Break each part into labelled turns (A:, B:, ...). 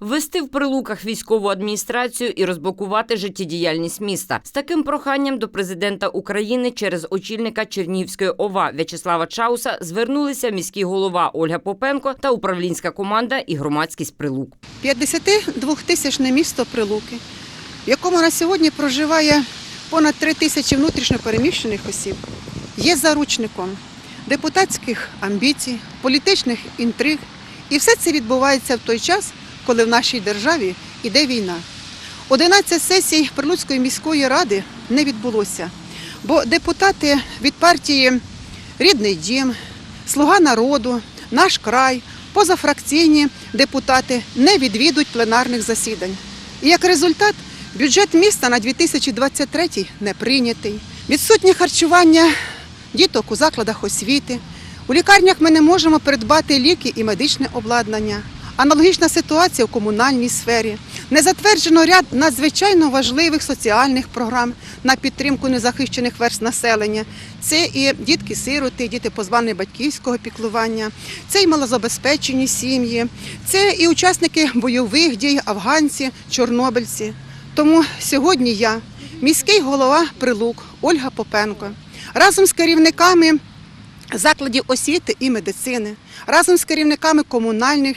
A: Ввести в прилуках військову адміністрацію і розблокувати життєдіяльність міста. З таким проханням до президента України через очільника Чернігівської ОВА В'ячеслава Чауса звернулися міський голова Ольга Попенко та управлінська команда і громадськість прилук.
B: 52-тисячне місто Прилуки, в якому на сьогодні проживає понад 3 тисячі внутрішньо переміщених осіб, є заручником депутатських амбіцій, політичних інтриг. І все це відбувається в той час, коли в нашій державі йде війна. 11 сесій Прилуцької міської ради не відбулося, бо депутати від партії Рідний дім, Слуга народу, наш край, позафракційні депутати не відвідують пленарних засідань. І як результат, бюджет міста на 2023 не прийнятий. Відсутнє харчування діток у закладах освіти. У лікарнях ми не можемо придбати ліки і медичне обладнання. Аналогічна ситуація в комунальній сфері. Не затверджено ряд надзвичайно важливих соціальних програм на підтримку незахищених верст населення. Це і дітки-сироти, діти позбавлені батьківського піклування, це і малозабезпечені сім'ї, це і учасники бойових дій, афганці, чорнобильці. Тому сьогодні я, міський голова Прилук Ольга Попенко, разом з керівниками закладів освіти і медицини, разом з керівниками комунальних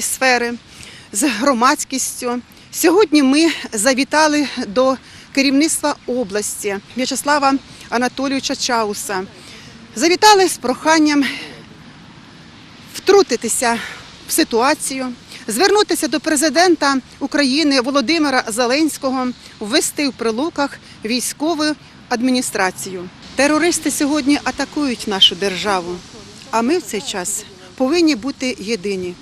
B: сфери, з громадськістю. Сьогодні ми завітали до керівництва області В'ячеслава Анатолійовича Чауса. Завітали з проханням втрутитися в ситуацію, звернутися до президента України Володимира Зеленського, ввести в прилуках військову адміністрацію. Терористи сьогодні атакують нашу державу, а ми в цей час повинні бути єдині.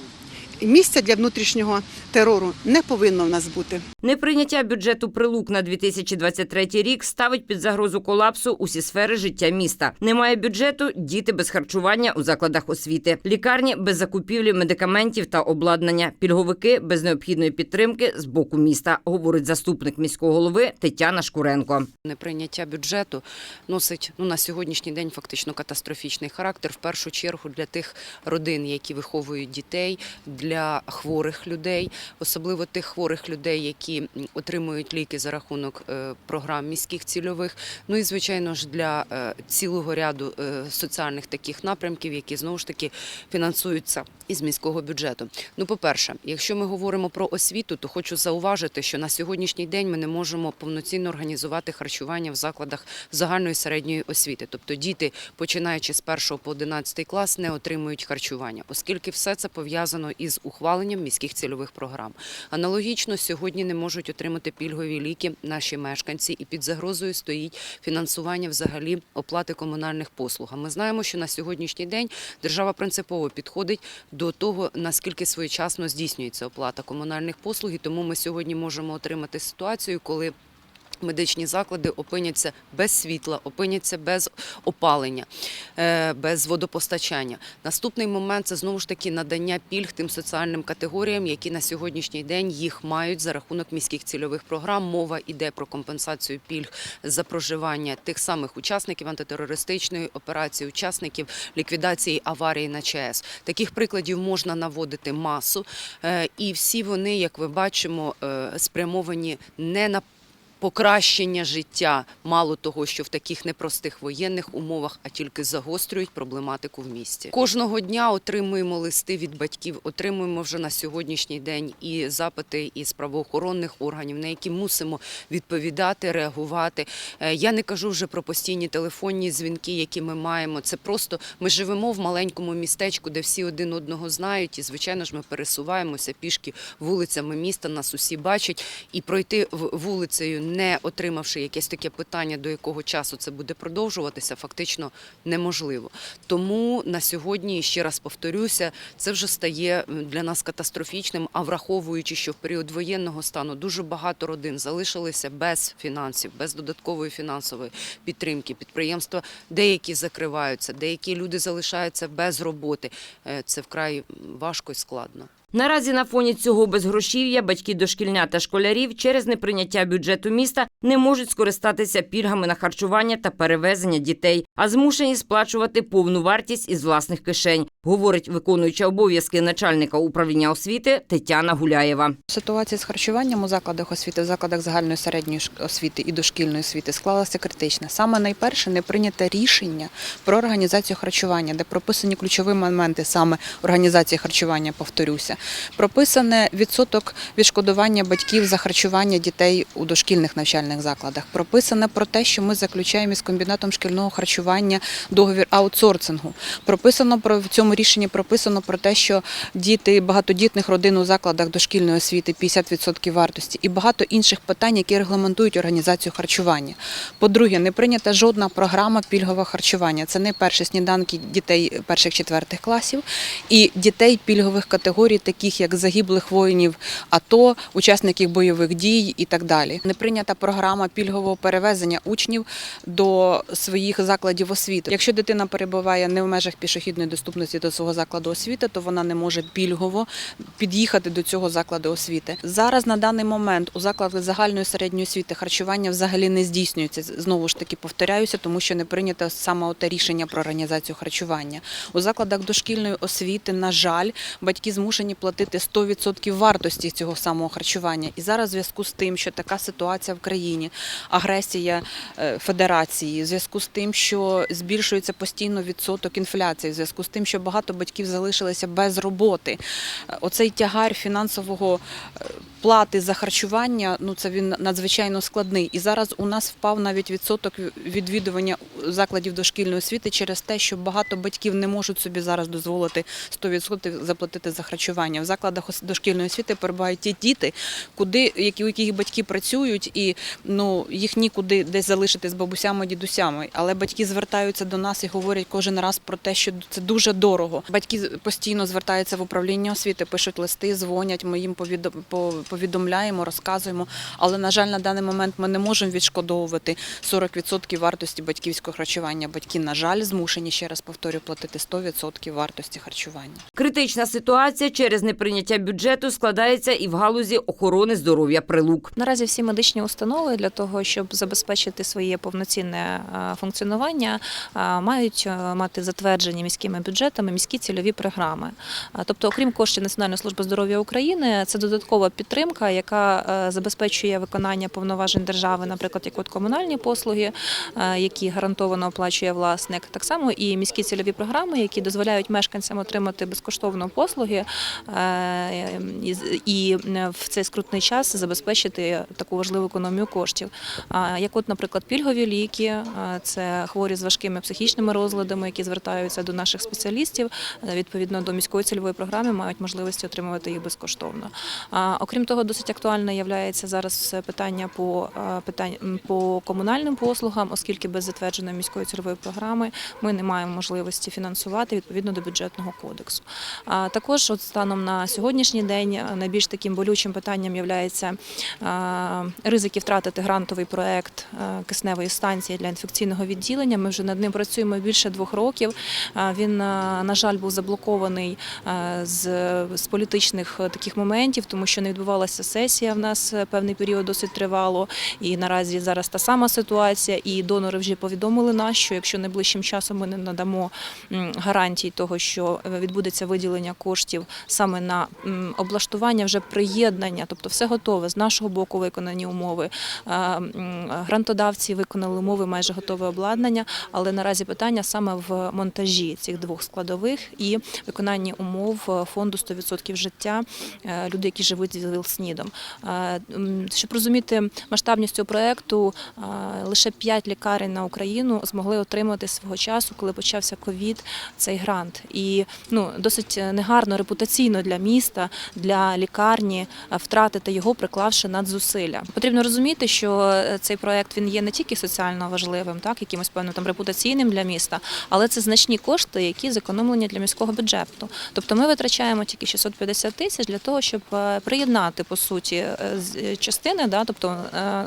B: Місця для внутрішнього терору не повинно в нас бути.
A: Неприйняття бюджету прилук на 2023 рік ставить під загрозу колапсу усі сфери життя міста. Немає бюджету, діти без харчування у закладах освіти, лікарні без закупівлі медикаментів та обладнання, пільговики без необхідної підтримки з боку міста, говорить заступник міського голови Тетяна Шкуренко.
C: Неприйняття бюджету носить ну, на сьогоднішній день фактично катастрофічний характер. В першу чергу для тих родин, які виховують дітей, для хворих людей, особливо тих хворих людей, які отримують ліки за рахунок е, програм міських цільових. Ну і звичайно ж для е, цілого ряду е, соціальних таких напрямків, які знову ж таки фінансуються із міського бюджету. Ну, по-перше, якщо ми говоримо про освіту, то хочу зауважити, що на сьогоднішній день ми не можемо повноцінно організувати харчування в закладах загальної середньої освіти. Тобто діти, починаючи з 1 по 11 клас, не отримують харчування, оскільки все це пов'язано із ухваленням міських цільових програм. Аналогічно сьогодні не можуть отримати пільгові ліки наші мешканці, і під загрозою стоїть фінансування взагалі оплати комунальних послуг. Ми знаємо, що на сьогоднішній день держава принципово підходить до того, наскільки своєчасно здійснюється оплата комунальних послуг. І тому ми сьогодні можемо отримати ситуацію, коли Медичні заклади опиняться без світла, опиняться без опалення, е, без водопостачання. Наступний момент це знову ж таки надання пільг тим соціальним категоріям, які на сьогоднішній день їх мають за рахунок міських цільових програм. Мова йде про компенсацію пільг за проживання тих самих учасників антитерористичної операції, учасників ліквідації аварії на ЧАЕС. Таких прикладів можна наводити масу, е, і всі вони, як ви бачимо, е, спрямовані не на покращення життя, мало того, що в таких непростих воєнних умовах, а тільки загострюють проблематику в місті. Кожного дня отримуємо листи від батьків, отримуємо вже на сьогоднішній день і запити із правоохоронних органів, на які мусимо відповідати, реагувати. Е, Я не кажу вже про постійні телефонні дзвінки, які ми маємо. Це просто ми живемо в маленькому містечку, де всі один одного знають, і звичайно ж ми пересуваємося пішки вулицями міста. Нас усі бачать, і пройти вулицею, не отримавши якесь таке питання, до якого часу це буде продовжуватися, фактично неможливо. Тому на сьогодні ще раз повторюся, це вже стає для нас катастрофічним. А враховуючи, що в період воєнного стану дуже багато родин залишилися без фінансів, без додаткової фінансової підтримки. Підприємства деякі закриваються, деякі люди залишаються без роботи. Е, Це вкрай важко і складно.
A: Наразі на фоні цього безгрошів'я батьки дошкільня та школярів через неприйняття бюджету міста не можуть скористатися пільгами на харчування та перевезення дітей, а змушені сплачувати повну вартість із власних кишень, говорить виконуюча обов'язки начальника управління освіти Тетяна Гуляєва.
D: Ситуація з харчуванням у закладах освіти, в закладах загальної середньої освіти і дошкільної освіти склалася критична. Саме найперше не прийнято рішення про організацію харчування, де прописані ключові моменти саме організації харчування, повторюся. Прописане відсоток відшкодування батьків за харчування дітей у дошкільних навчальних закладах. Прописане про те, що ми заключаємо із комбінатом шкільного харчування договір аутсорсингу. Прописано про в цьому рішенні прописано про те, що діти багатодітних родин у закладах дошкільної освіти 50% вартості і багато інших питань, які регламентують організацію харчування. По-друге, не прийнята жодна програма пільгового харчування. Це не перші сніданки дітей перших четвертих класів і дітей пільгових категорій, таких як загиблих воїнів АТО, учасників бойових дій і так далі. Не прийнята програма пільгового перевезення учнів до своїх закладів освіти. Якщо дитина перебуває не в межах пішохідної доступності до свого закладу освіти, то вона не може пільгово під'їхати до цього закладу освіти. Зараз на даний момент у закладах загальної середньої освіти харчування взагалі не здійснюється. Знову ж таки повторяюся, тому що не прийнято саме те рішення про організацію харчування. У закладах дошкільної освіти, на жаль, батьки змушені платити 100% вартості цього самого харчування. І зараз в зв'язку з тим, що така ситуація в країні, агресія е, Федерації, в зв'язку з тим, що збільшується постійно відсоток інфляції, в зв'язку з тим, що багато батьків залишилися без роботи. Е, Оцей тягар фінансового е, плати за харчування, ну це він надзвичайно складний. І зараз у нас впав навіть відсоток відвідування закладів дошкільної освіти через те, що багато батьків не можуть собі зараз дозволити 100% заплатити за харчування. В закладах дошкільної освіти перебувають ті діти, куди які у яких батьки працюють, і ну їх нікуди десь залишити з бабусями, дідусями. Але батьки звертаються до нас і говорять кожен раз про те, що це дуже дорого. Батьки постійно звертаються в управління освіти, пишуть листи, дзвонять. Ми їм повідомляємо, розказуємо. Але на жаль, на даний момент ми не можемо відшкодовувати 40% вартості батьківського харчування. Батьки, на жаль, змушені ще раз повторю платити 100% вартості харчування.
A: Критична ситуація через неприйняття бюджету складається і в галузі охорони здоров'я прилук.
E: Наразі всі медичні установи для того, щоб забезпечити своє повноцінне е, функціонування, е, мають е, мати затверджені міськими бюджетами міські цільові програми. Тобто, окрім коштів Національної служби здоров'я України, це додаткова підтримка, яка забезпечує виконання повноважень держави, наприклад, як от комунальні послуги, які гарантовано оплачує власник. Так само і міські цільові програми, які дозволяють мешканцям отримати безкоштовно послуги і з- і е, в цей скрутний час забезпечити таку важливу економію коштів. Як, от, наприклад, пільгові ліки, е, це хворі з важкими психічними розладами, які звертаються до наших спеціалістів, е, відповідно до міської цільової програми, мають можливості отримувати їх безкоштовно. Окрім того, досить актуальне є зараз питання по е, питань по комунальним послугам, оскільки без затвердженої міської цільової програми ми не маємо можливості фінансувати відповідно до бюджетного кодексу. Також от станом на сьогоднішній день е, найбільш таким болючим питанням є ризики втратити грантовий проект е, кисневої станції для інфекційного відділення. Ми вже над ним працюємо більше двох років. Е, Він, е, на жаль, був заблокований е, з, з політичних е, таких моментів, тому що не відбувалася сесія в нас е, певний період досить тривало. І наразі зараз та сама ситуація. І донори вже повідомили нас, що якщо найближчим часом ми не надамо гарантій того, що е, відбудеться виділення коштів саме на облаштування вже приєднання, тобто все готове з нашого боку виконані умови. Е, Грантодавці виконали умови, майже готове обладнання, але наразі питання саме в монтажі цих двох складових і виконанні умов фонду 100% життя е, людей, які живуть з ВІЛ-СНІДом. Е, Щоб розуміти масштабність цього проекту, е, лише 5 лікарень на Україну змогли отримати свого часу, коли почався ковід, цей грант. І ну досить негарно репутаційно для міста, для лікарні е, втратити його, приклавши надзусилля. Потрібно розуміти, що е, цей проект він є не тільки соціально важливим, так якимось певно там репутаційним для міста, але це значні кошти, які зекономлені для міського бюджету. Тобто ми витрачаємо тільки 650 тисяч для того, щоб е, приєднати по суті частини, да, тобто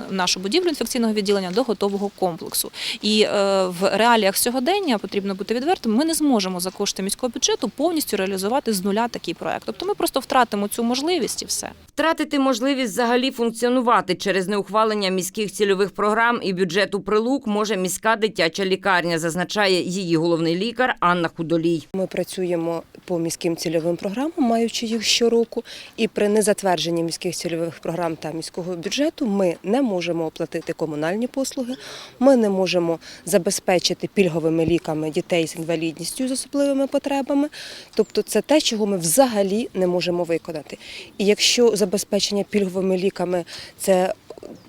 E: нашу будівлю інфекційного відділення до готового комплексу. І в реаліях сьогодення потрібно бути відвертим. Ми не зможемо за кошти міського бюджету повністю реалізувати з нуля такий проект. Проект. Тобто ми просто втратимо цю можливість і все.
A: Втратити можливість взагалі функціонувати через неухвалення міських цільових програм і бюджету прилук може міська дитяча лікарня, зазначає її головний лікар Анна Худолій.
F: Ми працюємо по міським цільовим програмам, маючи їх щороку, і при незатвердженні міських цільових програм та міського бюджету ми не можемо оплатити комунальні послуги, ми не можемо забезпечити пільговими ліками дітей з інвалідністю з особливими потребами. Тобто, це те, чого ми взагалі не можемо виконати. І якщо забезпечення пільговими ліками це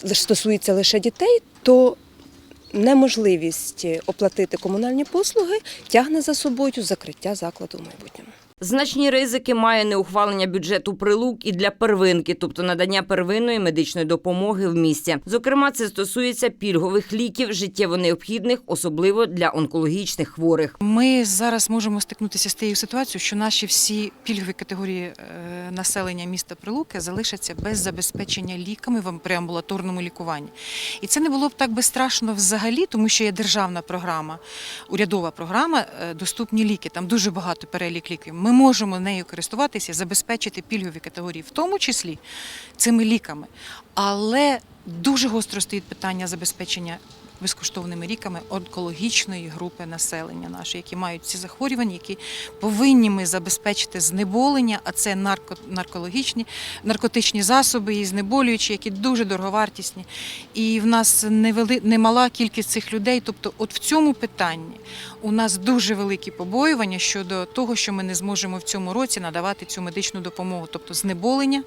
F: стосується лише дітей, то неможливість оплатити комунальні послуги тягне за собою закриття закладу в майбутньому.
A: Значні ризики має неухвалення бюджету прилук і для первинки, тобто надання первинної медичної допомоги в місті. Зокрема, це стосується пільгових ліків, життєво необхідних, особливо для онкологічних хворих.
G: Ми зараз можемо стикнутися з тією ситуацією, що наші всі пільгові категорії е, населення міста Прилуки залишаться без забезпечення ліками в преамбулаторному лікуванні. І це не було б так би страшно взагалі, тому що є державна програма, урядова програма е, Доступні ліки. Там дуже багато перелік ліків. Ми можемо нею користуватися, забезпечити пільгові категорії, в тому числі цими ліками. Але дуже гостро стоїть питання забезпечення безкоштовними ліками онкологічної групи населення нашої, які мають ці захворювання, які повинні ми забезпечити знеболення, а це нарко, наркологічні, наркотичні засоби і знеболюючі, які дуже дороговартісні. І в нас невели, немала кількість цих людей. Тобто, от в цьому питанні у нас дуже великі побоювання щодо того, що ми не зможемо в цьому році надавати цю медичну допомогу, тобто знеболення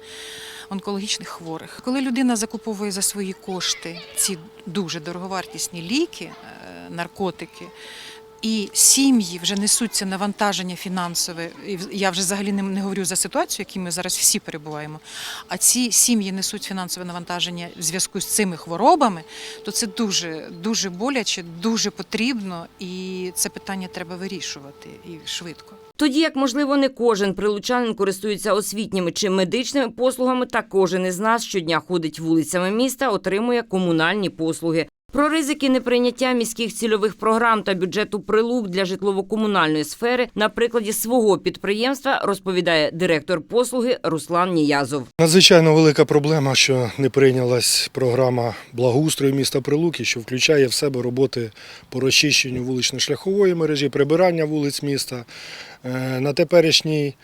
G: онкологічних хворих. Коли людина закуповує за свої кошти ці дуже дороговартісні ліки, е, наркотики. І сім'ї вже несуться навантаження фінансове. І Я вже взагалі не говорю за ситуацію, в якій ми зараз всі перебуваємо. А ці сім'ї несуть фінансове навантаження в зв'язку з цими хворобами, то це дуже дуже боляче, дуже потрібно, і це питання треба вирішувати і швидко.
A: Тоді як, можливо, не кожен прилучанин користується освітніми чи медичними послугами, та кожен із нас щодня ходить вулицями міста, отримує комунальні послуги. Про ризики неприйняття міських цільових програм та бюджету прилук для житлово-комунальної сфери на прикладі свого підприємства розповідає директор послуги Руслан Ніязов.
H: Надзвичайно велика проблема, що не прийнялась програма благоустрою міста Прилуки, що включає в себе роботи по розчищенню вулично-шляхової мережі, прибирання вулиць міста. Е, На теперішній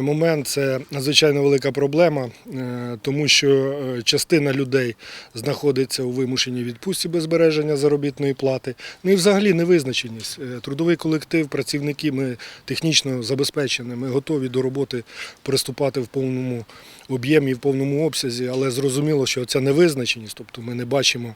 H: момент це надзвичайно велика проблема, е, тому що е, частина людей знаходиться у вимушеній відпустці без збереження заробітної плати. Ну і взагалі невизначеність. Е, Трудовий колектив, працівники, ми технічно забезпечені, ми готові до роботи приступати в повному об'ємі, в повному обсязі, але зрозуміло, що ця невизначеність, тобто ми не бачимо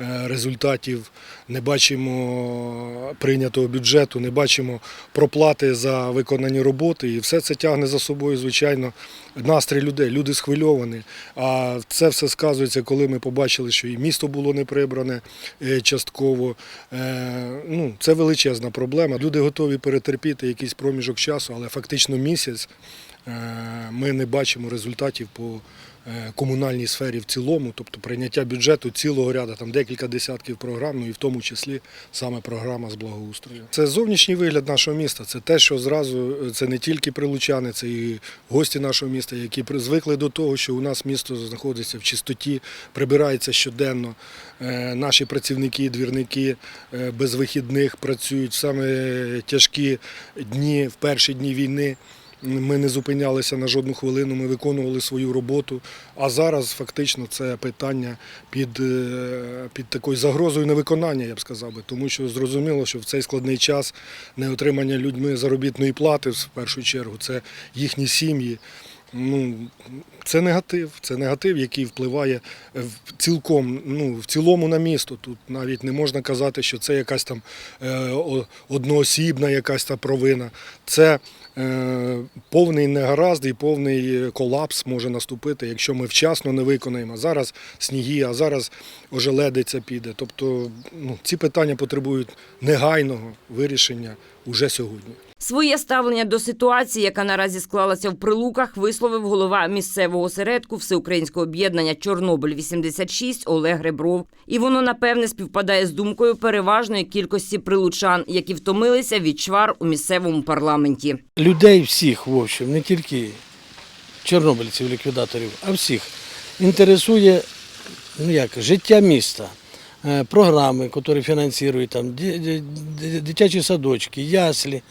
H: е, результатів, не бачимо прийнятого бюджету, не бачимо проплати за виконані роботи, і все це тягне за собою, звичайно, настрій людей. Люди схвильовані. А це все сказується, коли ми побачили, що і місто було не прибране е, частково. Е, Ну, це величезна проблема. Люди готові перетерпіти якийсь проміжок часу, але фактично місяць е, ми не бачимо результатів по комунальній сфері в цілому, тобто прийняття бюджету цілого ряду, там декілька десятків програм, ну і в тому числі саме програма з благоустрою. Це зовнішній вигляд нашого міста. Це те, що зразу е, це не тільки прилучани, це і гості нашого міста, які звикли до того, що у нас місто знаходиться в чистоті, прибирається щоденно. Е, Наші працівники, двірники е, без вихідних працюють саме тяжкі дні, в перші дні війни. Ми не зупинялися на жодну хвилину, ми виконували свою роботу. А зараз фактично це питання під, е, під такою загрозою невиконання, я б сказав би, тому що зрозуміло, що в цей складний час неотримання людьми заробітної плати в першу чергу це їхні сім'ї. Ну, це негатив, це негатив, який впливає в цілком, ну, в цілому на місто. Тут навіть не можна казати, що це якась там е, одноосібна якась та провина. Це е, повний негаразд і повний колапс може наступити, якщо ми вчасно не виконаємо. Зараз сніги, а зараз ожеледиця піде. Тобто ну, ці питання потребують негайного вирішення уже сьогодні.
A: Своє ставлення до ситуації, яка наразі склалася в прилуках, висловив голова місцевого осередку Всеукраїнського об'єднання Чорнобиль 86 Олег Ребров. І воно напевне співпадає з думкою переважної кількості прилучан, які втомилися від чвар у місцевому парламенті.
I: людей всіх, в общем, не тільки чорнобильців, ліквідаторів, а всіх інтересує ну як, життя міста, е, програми, які фінансують там, дитячі садочки, яслі,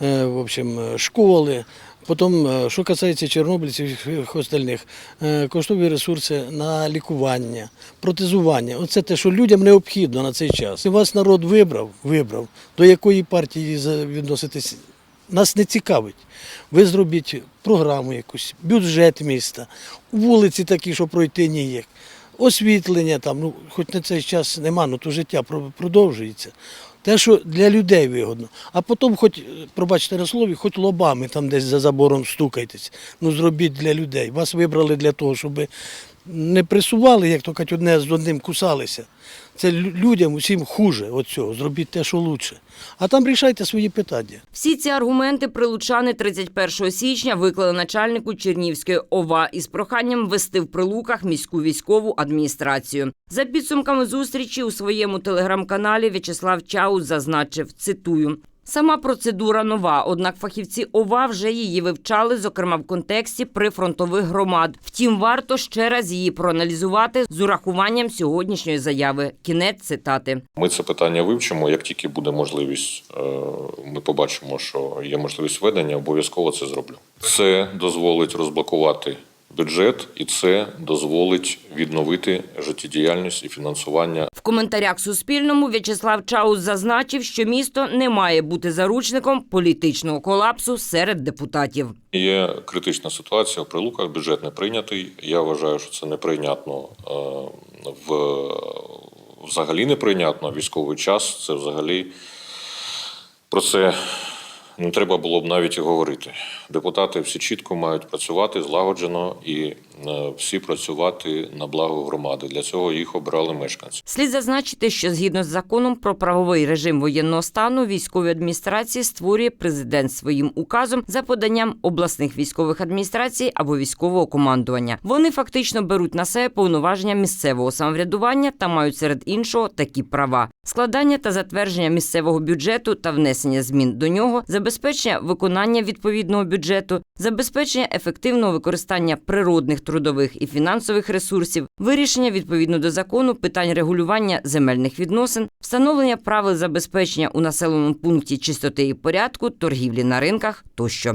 I: в общем, е, школи. Потім, е, що касається чорнобильців і остальних, е, коштові ресурси на лікування, протезування. Оце те, що людям необхідно на цей час. І вас народ вибрав, вибрав, до якої партії відноситесь нас не цікавить. Ви зробіть програму якусь, бюджет міста, вулиці такі, що пройти ніяк, освітлення там, ну хоч на цей час нема, ну то життя продовжується. Те, що для людей вигодно. А потім, хоч, е, пробачте на слові, хоч лобами там десь за забором стукайтесь. Ну зробіть для людей. Вас вибрали для того, щоб не присували, як то кажуть, одне з одним кусалися. Це людям усім хуже от цього. Зробіть те, що краще. А там рішайте свої питання.
A: Всі ці аргументи прилучани 31 січня виклали начальнику Чернівської ОВА із проханням ввести в прилуках міську військову адміністрацію. За підсумками зустрічі у своєму телеграм-каналі В'ячеслав Чаус зазначив, цитую. Сама процедура нова, однак фахівці ОВА вже її вивчали, зокрема в контексті прифронтових громад. Втім, варто ще раз її проаналізувати з урахуванням сьогоднішньої заяви. Кінець цитати.
J: Ми це питання вивчимо. Як тільки буде можливість, е, ми побачимо, що є можливість ведення, обов'язково це зроблю. Це дозволить розблокувати бюджет, і це дозволить відновити життєдіяльність і фінансування
A: В коментарях Суспільному В'ячеслав Чаус зазначив, що місто не має бути заручником політичного колапсу серед депутатів.
J: Є критична ситуація в прилуках. Бюджет не прийнятий. Я вважаю, що це неприйнятно е, в взагалі неприйнятно. Військовий час це взагалі про це не треба було б навіть і говорити. Депутати всі чітко мають працювати злагоджено і е, всі працювати на благо громади. Для цього їх обирали мешканці.
A: Слід зазначити, що згідно з законом про правовий режим воєнного стану військові адміністрації створює президент своїм указом за поданням обласних військових адміністрацій або військового командування. Вони фактично беруть на себе повноваження місцевого самоврядування та мають серед іншого такі права: складання та затвердження місцевого бюджету та внесення змін до нього, забезпечення виконання відповідного бюджету, забезпечення ефективного використання природних трудових і фінансових ресурсів, вирішення відповідно до закону питань регулювання земельних відносин, встановлення правил забезпечення у населеному пункті чистоти і порядку, торгівлі на ринках тощо.